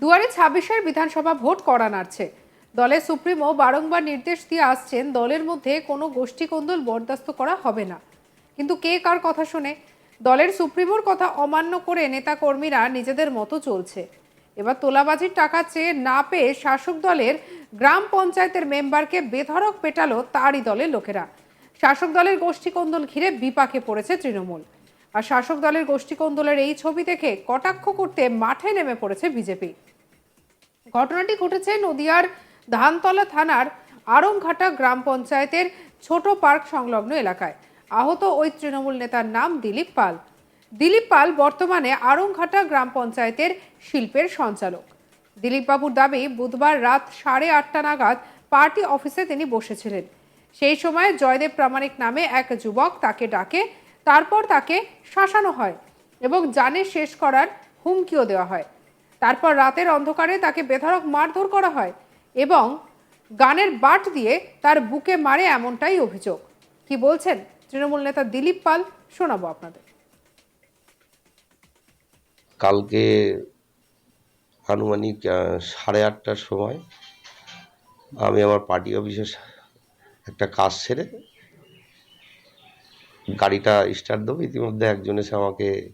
দুয়ারে ছাব্বিশের বিধানসভা ভোট করা নাড়ছে। দলের সুপ্রিমো বারংবার নির্দেশ দিয়ে আসছেন, দলের মধ্যে কোনো গোষ্ঠী কোন্দল বরদাস্ত করা হবে না। কিন্তু কে কার কথা শোনে? দলের সুপ্রিমোর কথা অমান্য করে নেতাকর্মীরা নিজেদের মতো চলছে। এবার তোলাবাজির টাকা চেয়ে না পেয়ে শাসক দলের গ্রাম পঞ্চায়েতের মেম্বারকে বেধড়ক পেটালো তারই দলের লোকেরা। শাসক দলের গোষ্ঠী কোন্দল ঘিরে বিপাকে পড়েছে তৃণমূল। আর শাসক দলের গোষ্ঠী কোন্দলের এই ছবি দেখে কটাক্ষ করতে মাঠে নেমে পড়েছে বিজেপি। ঘটনাটি ঘটেছে নদিয়ার ধানতলা থানার আরংঘাটা গ্রাম পঞ্চায়েতের ছোট পার্ক সংলগ্ন এলাকায়। আহত ওই তৃণমূল নেতার নাম দিলীপ পাল। দিলীপ পাল বর্তমানে আরংঘাটা গ্রাম পঞ্চায়েতের শিল্পের সঞ্চালক। দিলীপ বাবুর দাবি, বুধবার রাত সাড়ে আটটা নাগাদ পার্টি অফিসে তিনি বসেছিলেন। সেই সময় জয়দেব প্রামাণিক নামে এক যুবক তাকে ডাকে তারপর তাকে শাসানো হয় এবং জানে শেষ করার হুমকিও দেওয়া হয়। তারপর রাতের অন্ধকারে তাকে বেধড়ক মারধর করা হয় এবং গানের বাট দিয়ে তার বুকে মারে এমনটাই অভিযোগ। কি বলছেন তৃণমূল নেতা দিলীপ পাল শোনাবো আপনাদের। কালকে আনুমানিক সাড়ে আটটার সময় আমি আমার পার্টি অফিসে একটা কাজ সেরে গাড়িটা স্টার্ট দেবো। ইতিমধ্যে একজন এসে আমাকে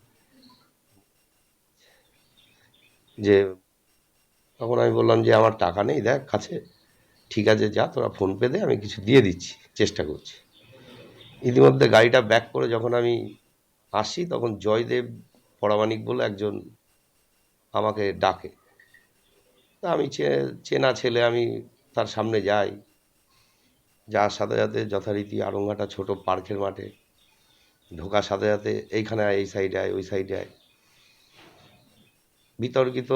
যে তখন আমি বললাম যে, আমার টাকা নেই, দেখ, কাছে। ঠিক আছে, যা, তোরা ফোন পে দে, আমি কিছু দিয়ে দিচ্ছি, চেষ্টা করছি। ইতিমধ্যে গাড়িটা ব্যাক করে যখন আমি আসি, তখন জয়দেব পরামানিক বলে একজন আমাকে ডাকে। তা আমি চেনা ছেলে, আমি তার সামনে যাই। যার সাথে সাথে যথারীতি আরঙ্গাটা ছোট পার্কের মাঠে ঢোকার সাথে সাথে এইখানে আয়, এই সাইডে আয় ওই সাইডে আয়। বিতর্কিত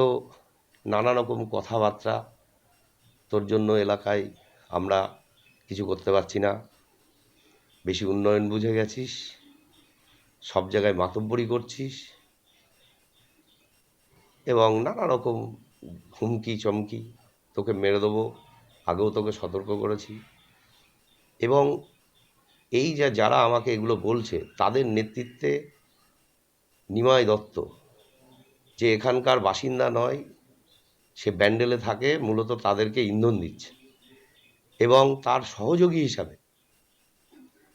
নানা রকম কথাবার্তা তোর জন্য এলাকায় আমরা কিছু করতে পারছি না। বেশি উন্নয়ন বুঝে গেছিস সব জায়গায় মাতব্বরি করছিস এবং নানা রকম হুমকি চমকি তোকে মেরে দেবো আগেও তোকে সতর্ক করেছি। এবং এই যে, যারা আমাকে এগুলো বলছে, তাদের নেতৃত্বে নিমাই দত্ত, যে এখানকার বাসিন্দা নয়, সে ব্যান্ডেলে থাকে, মূলত তাদেরকে ইন্ধন দিচ্ছে। এবং তার সহযোগী হিসাবে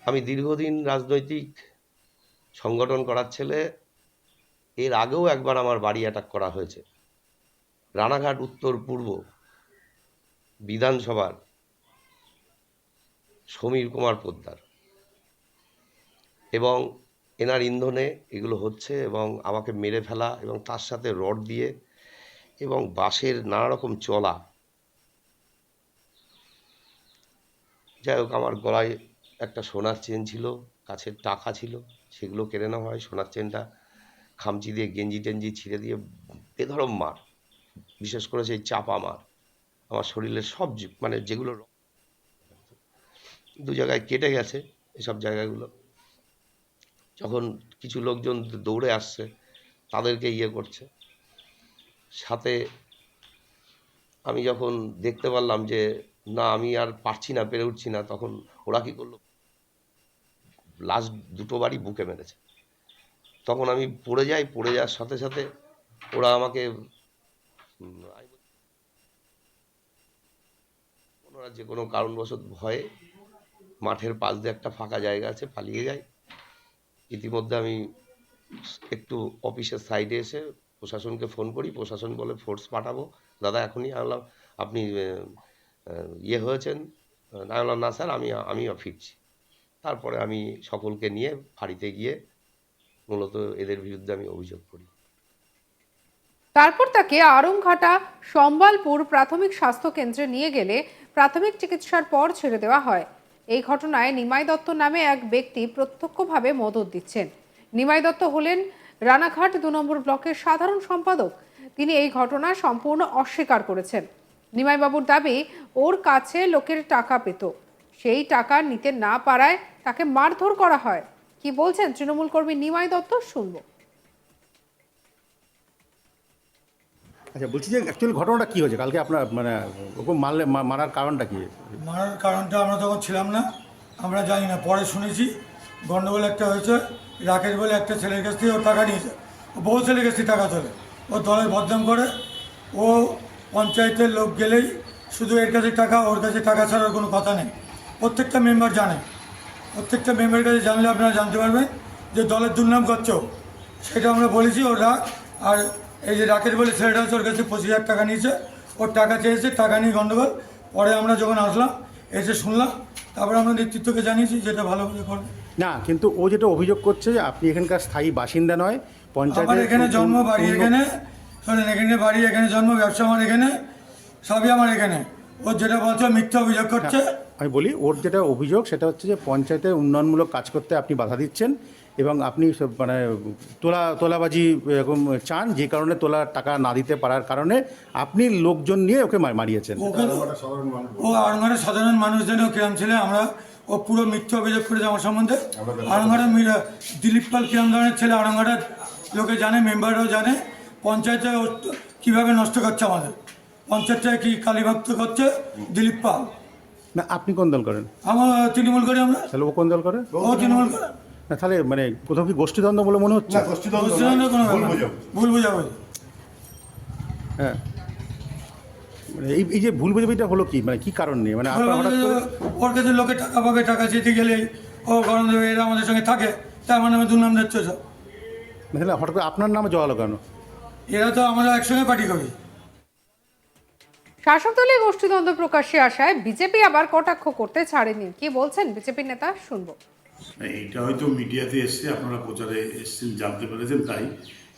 আমি দীর্ঘদিন রাজনৈতিক সংগঠন করার ছেলে, এর আগেও একবার আমার বাড়ি অ্যাটাক করা হয়েছে। রানাঘাট, উত্তর, পূর্ব বিধানসভার সমীর কুমার পোদ্দার। এবং এনার ইন্ধনে এগুলো হচ্ছে এবং আমাকে মেরে ফেলা এবং তার সাথে রড দিয়ে এবং বাঁশের নানা রকম চলা। যাই হোক, আমার গলায় একটা সোনার চেন ছিল, কাছের টাকা ছিল, সেগুলো কেড়ে নেওয়া হয়, সোনার চেনটা খামচি দিয়ে গেঞ্জি টেঞ্জি ছিঁড়ে দিয়ে বেধরম মার, বিশেষ করে সেই চাপা মার। আমার শরীরের সব মানে যেগুলো দু জায়গায় কেটে গেছে, এসব জায়গাগুলো। যখন কিছু লোকজন দৌড়ে আসছে, তাদেরকে ইয়ে করছে। সাথে আমি যখন দেখতে পারলাম যে, না, আমি আর পারছি না, পেরে উঠছি না, তখন ওরা কি করল? লাস্ট দুটো বাড়ি বুকে মেরেছে। তখন আমি পড়ে যাই, পড়ে যাওয়ার সাথে সাথে ওরা আমাকে ওনারা যে কোনো কারণবশত ভয়ে মাঠের পাশ দিয়ে একটা ফাঁকা জায়গা আছে, পালিয়ে যাই ইতিমধ্যে আমি একটু অফিসের সাইডে এসে প্রশাসনকে ফোন করি, প্রশাসন বলে ফোর্স পাঠাবো। দাদা, এখনই আনলাম আপনি ইয়ে হয়েছেন। না বললাম, না স্যার, আমি আমিও ফিরছি। তারপরে আমি সকলকে নিয়ে বাড়িতে গিয়ে মূলত এদের বিরুদ্ধে আমি অভিযোগ করি। তারপর তাকে আরংঘাটা সম্বলপুর প্রাথমিক স্বাস্থ্য কেন্দ্রে নিয়ে গেলে প্রাথমিক চিকিৎসার পর ছেড়ে দেওয়া হয়। এই ঘটনায় নিমাই দত্ত নামে এক ব্যক্তি প্রত্যক্ষভাবে মদত দিচ্ছেন। নিমাই দত্ত হলেন রানাঘাট দু নম্বর ব্লকের সাধারণ সম্পাদক। তিনি এই ঘটনা সম্পূর্ণ অস্বীকার করেছেন। নিমাইবাবুর দাবি, ওর কাছে লোকের টাকা পেত। সেই টাকা নিতে না পারায় তাকে মারধর করা হয়। কি বলছেন তৃণমূল কর্মী নিমাই দত্ত? শুনব। আচ্ছা বলছি যে অ্যাকচুয়ালি ঘটনাটা কী হয়েছে? কালকে আপনার মানে ওকে মারলে মারার কারণটা কী? মারার কারণটা আমরা তখন ছিলাম না, আমরা জানি না, পরে শুনেছি। গণ্ডগোল একটা হয়েছে, রাকেশ বলে একটা ছেলের কাছ থেকে ও টাকা নিয়েছে। ও বহু ছেলের কাছ থেকে টাকা তোলে। ও দলের বদনাম করে, ও পঞ্চায়েতের লোক গেলেই শুধু এর কাছে টাকা, ওর কাছে টাকা ছাড়ার কোনো কথা নেই। প্রত্যেকটা মেম্বার জানে। প্রত্যেকটা মেম্বারের কাছে জানলে আপনারা জানতে পারবেন যে দলের দুর্নাম করছ সেটা আমরা বলেছি, ওর আর এই যে রাকেশ বলে ছেলেটা আছে ওর কাছে পঁচিশ হাজার টাকা নিয়েছে। ওর টাকা চেয়েছে টাকা নিয়ে গণ্ডগোল পরে আমরা যখন আসলাম এসে শুনলাম তারপরে আমরা নেতৃত্বকে জানিয়েছি যেটা ভালো করে করবে। না কিন্তু ও যেটা অভিযোগ করছে যে আপনি এখানকার স্থায়ী বাসিন্দা নয় পঞ্চায়েত আমার এখানে জন্ম বাড়ি এখানে শোনেন এখানে বাড়ি এখানে জন্ম ব্যবসা আমার এখানে সবই আমার এখানে। ও যেটা বলছে মিথ্যা অভিযোগ করছে। আমি বলি ওর যেটা অভিযোগ সেটা হচ্ছে যে পঞ্চায়েতের উন্নয়নমূলক কাজ করতে আপনি বাধা দিচ্ছেন এবং আপনি সব মানে তোলা তোলাবাজি এরকম চান যে কারণে তোলা টাকা না দিতে পারার কারণে আপনি লোকজন নিয়ে ওকে মারিয়েছেন। ও আরঙ্গারের সাধারণ মানুষজনও কিরাম ছিল আমরা ও পুরো মিথ্যা অভিযোগ করেছে আমার সম্বন্ধে। আরঙ্গারের মিরা- দিলীপ পাল কিরাম ধরনের ছেলে আরঙ্গারের লোকে জানে মেম্বাররাও জানে পঞ্চায়েতে ও কীভাবে নষ্ট করছে আমাদের। পঞ্চায়েতটা কি কালীভক্ত করছে দিলীপ পাল। না আপনি কোন দল করেন? আমার তৃণমূল করি আমরা। তাহলে ও কোন দল করে? ও তৃণমূল করে। না তাহলে মানে কোথাও কি গোষ্ঠীদ্বন্দ্ব বলে মনে হচ্ছে? কোনো। ভুল বোঝাবুঝি। হ্যাঁ। মানে এই এই যে ভুল বুঝাবুঝিটা হলো কি? মানে কি কারণ নিয়ে? মানে আপনার হঠাৎ করে ওর কাছে লোকে টাকা পাবে টাকা চেতে গেলে ও গরম দেবে এরা আমাদের সঙ্গে থাকে তার মানে আমার দুর্নাম দিচ্ছে সব। তাহলে হঠাৎ করে আপনার নামে জড়ালো কেন? এরা তো আমরা একসঙ্গে পার্টি করি। শাসক দলের গোষ্ঠীদ্বন্দ্ব প্রকাশ্যে আসায় বিজেপি আবার কটাক্ষ করতে ছাড়েনি। কি বলছেন বিজেপি নেতা? শুনব। এইটা হয়তো মিডিয়াতে এসছে আপনারা প্রচারে এসছেন, জানতে পেরেছেন তাই।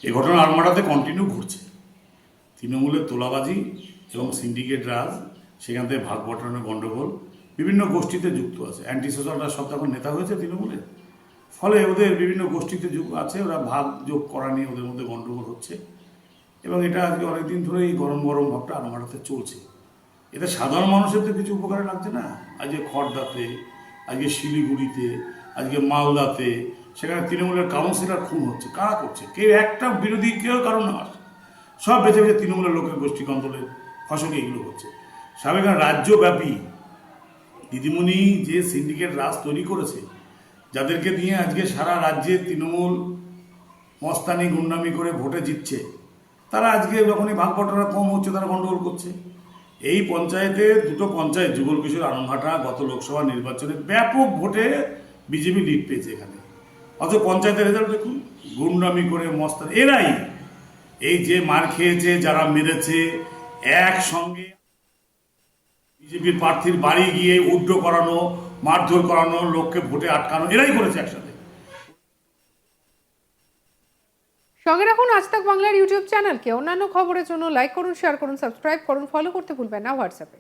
এই ঘটনা আলমারাতে কন্টিনিউ ঘুরছে তৃণমূলের তোলাবাজি এবং সিন্ডিকেট রাজ, সেখান থেকে ভাগ বটানোর গণ্ডগোল বিভিন্ন গোষ্ঠীতে যুক্ত আছে। অ্যান্টি সোশ্যালরা সব তখন নেতা হয়েছে তৃণমূলের ফলে ওদের বিভিন্ন গোষ্ঠীতে যুগ আছে, ওরা ভাগ যোগ করা নিয়ে ওদের মধ্যে গণ্ডগোল হচ্ছে। এবং এটা আজকে অনেকদিন ধরে এই গরম গরম ভাবটা আলমারাতে চলছে। এতে সাধারণ মানুষের তো কিছু উপকারে লাগছে না। আজকে খড়দাতে, আজকে শিলিগুড়িতে আজকে মালদাতে, সেখানে তৃণমূলের কাউন্সিলর খুন হচ্ছে। কারা করছে? কেউ একটা বিরোধী কেউ কারণ না সব বেছে বেছে তৃণমূলের লোকের গোষ্ঠী কন্দলের ফসলে এগুলো হচ্ছে। সাবেক রাজ্যব্যাপী দিদিমণি যে সিন্ডিকেট রাজ তৈরি করেছে, যাদেরকে নিয়ে আজকে সারা রাজ্যে তৃণমূল মস্তানি, গুন্ডামি করে ভোটে জিতছে, তারা আজকে যখনই ভাগ কম হচ্ছে, তারা গন্ডগোল করছে। এই পঞ্চায়েতে দুটো পঞ্চায়েত, যুগল কিশোর আনন্দঘাটা গত লোকসভা নির্বাচনে ব্যাপক ভোটে বিজেপি লিড পেয়েছে এখানে। অথচ পঞ্চায়েতের রেজাল্ট দেখুন, গুন্ডামি করে মস্তানি এরাই। এই যে মার খেয়েছে, যারা মেরেছে, একসঙ্গে বিজেপির প্রার্থীর বাড়ি গিয়ে উড্ড করানো, মারধর করানো, লোককে ভোটে আটকানো, এরাই করেছে একসাথে। সঙ্গে রাখুন আজ তাক বাংলার ইউটিউব চ্যানেলকে। অন্যান্য খবরের জন্য লাইক করুন শেয়ার করুন সাবস্ক্রাইব করুন ফলো করতে ভুলবেন না হোয়াটসঅ্যাপে।